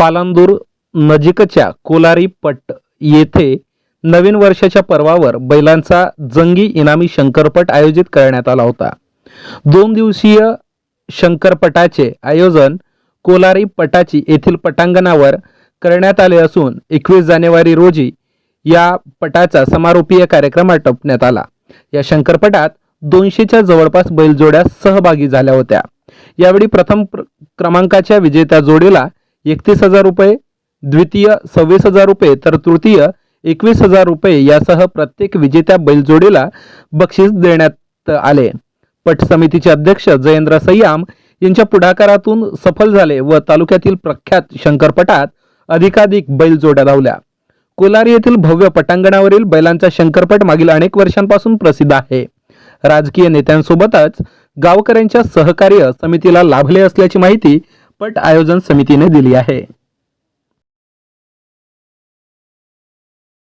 पालांदूर नजीकच्या कोलारी पट येथे नवीन वर्षाच्या पर्वावर बैलांचा जंगी इनामी शंकरपट आयोजित करण्यात आला होता. दोन दिवसीय शंकरपटाचे आयोजन कोलारी पटाची येथील पटांगणावर करण्यात आले असून एकवीस जानेवारी रोजी या पटाचा समारोपीय कार्यक्रम आटोपण्यात आला. या शंकरपटात दोनशेच्या जवळपास बैलजोड्या सहभागी झाल्या होत्या. यावेळी प्रथम क्रमांकाच्या विजेत्या जोडीला एकतीस हजार रुपये द्वितीय सव्वीस हजार रुपये तर तृतीय एकवीस हजार रुपये यासह प्रत्येक विजेत्या बैलजोडीला बक्षीस देण्यात आले. पट समितीचे अध्यक्ष जयेंद्र सय्याम यांच्या पुढाकारातून सफल झाले व तालुक्यातील प्रख्यात शंकरपटात अधिकाधिक बैलजोड्या धावल्या. कोलारी येथील भव्य पटांगणावरील बैलांचा शंकरपट मागील अनेक वर्षांपासून प्रसिद्ध आहे. राजकीय नेत्यांसोबतच गावकऱ्यांच्या सहकार्य समितीला लाभले असल्याची माहिती पट आयोजन समितीने दिली आहे.